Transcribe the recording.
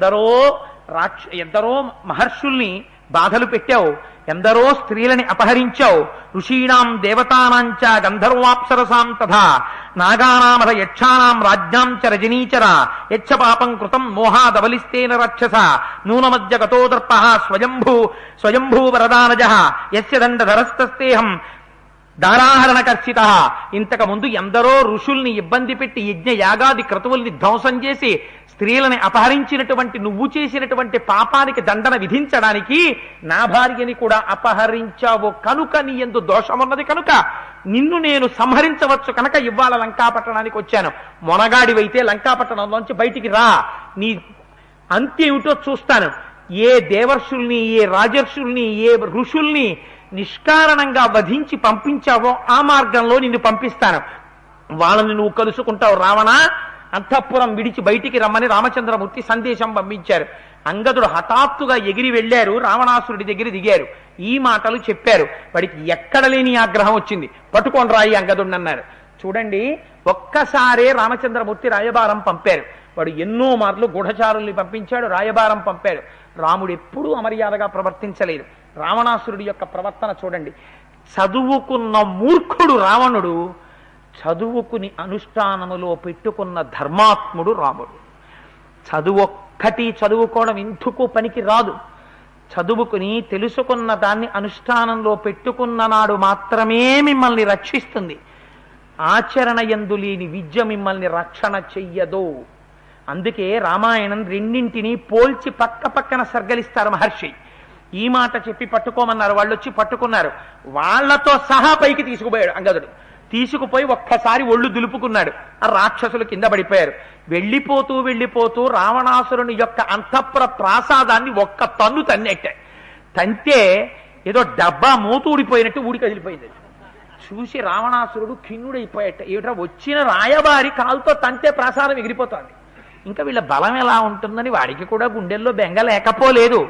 ఎందరో రాక్ష ఎందరో మహర్షుల్ని బాధలు పెట్టావు ఎందరో స్త్రీలని అపహరించావు ఋషీణాం దేవతానాంచ గంధర్వాప్సరసాం తథా నాగానామర యక్షానాం రాజ్యాం చ రజనీచర యక్ష పాపం కృతం మోహాదవలిస్తేన రక్షస నూనమద్య గతోదర్ప స్వయంభూ స్వయంభూ వరదానజ యస్య దండధరస్తస్తేహం దారాహరణ కర్చిత ఇంతకు ముందు ఎందరో ఋషుల్ని ఇబ్బంది పెట్టి యజ్ఞ యాగాది క్రతువుల్ని ధ్వంసం చేసి స్త్రీలని అపహరించినటువంటి నువ్వు చేసినటువంటి పాపానికి దండన విధించడానికి నా భార్యని కూడా అపహరించావు కనుక నీ ఎందు దోషమున్నది కనుక నిన్ను నేను సంహరించవచ్చు కనుక ఇవాళ లంకాపట్టణానికి వచ్చాను. మొనగాడివైతే లంకాపట్టణంలోంచి బయటికి రా. నీ అంత్యేమిటో చూస్తాను. ఏ దేవర్షుల్ని ఏ రాజర్షుల్ని ఏ ఋషుల్ని నిష్కారణంగా వధించి పంపించావో ఆ మార్గంలో నిన్ను పంపిస్తాను. వాళ్ళని నువ్వు కలుసుకుంటావు రావణా. అంతఃపురం విడిచి బయటికి రమ్మని రామచంద్రమూర్తి సందేశం పంపించారు. అంగదుడు హఠాత్తుగా ఎగిరి వెళ్ళారు రావణాసురుడి దగ్గర దిగారు. ఈ మాటలు చెప్పారు. వాడికి ఎక్కడ లేని ఆగ్రహం వచ్చింది. పట్టుకొని రాయి అంగదుడిని అన్నారు. చూడండి ఒక్కసారే రామచంద్రమూర్తి రాయబారం పంపారు. వాడు ఎన్నో మార్లు గూఢచారుల్ని పంపించాడు రాయబారం పంపాడు. రాముడు ఎప్పుడూ అమర్యాదగా ప్రవర్తించలేదు. రావణాసురుడి యొక్క ప్రవర్తన చూడండి. చదువుకున్న మూర్ఖుడు రావణుడు చదువుకుని అనుష్ఠానములో పెట్టుకున్న ధర్మాత్ముడు రాముడు. చదువు ఒక్కటి చదువుకోవడం ఎందుకు పనికి రాదు. చదువుకుని తెలుసుకున్న దాన్ని అనుష్ఠానంలో పెట్టుకున్న నాడు మాత్రమే మిమ్మల్ని రక్షిస్తుంది. ఆచరణ ఎందు లేని విద్య మిమ్మల్ని రక్షణ చెయ్యదు. అందుకే రామాయణం రెండింటినీ పోల్చి పక్క పక్కన సర్గలిస్తారు మహర్షి. ఈ మాట చెప్పి పట్టుకోమన్నారు వాళ్ళు వచ్చి పట్టుకున్నారు. వాళ్ళతో సహా పైకి తీసుకుపోయాడు అంగదుడు. తీసుకుపోయి ఒక్కసారి ఒళ్ళు దులుపుకున్నాడు. ఆ రాక్షసులు కింద పడిపోయారు. వెళ్ళిపోతూ వెళ్ళిపోతూ రావణాసురుని యొక్క అంతఃపుర ప్రాసాదాన్ని ఒక్క తన్ను తన్నెట్టాడు తంతే ఏదో డబ్బా మూతూడిపోయినట్టు ఊడికి కదిలిపోయింది చూసి రావణాసురుడు ఖిన్నుడైపోయాట ఏమిటో వచ్చిన రాయబారి కాలుతో తంతే ప్రాసాదం ఎగిరిపోతుంది. ఇంకా వీళ్ళ బలం ఎలా ఉంటుందని వాడికి కూడా గుండెల్లో బెంగ లేకపోలేదు.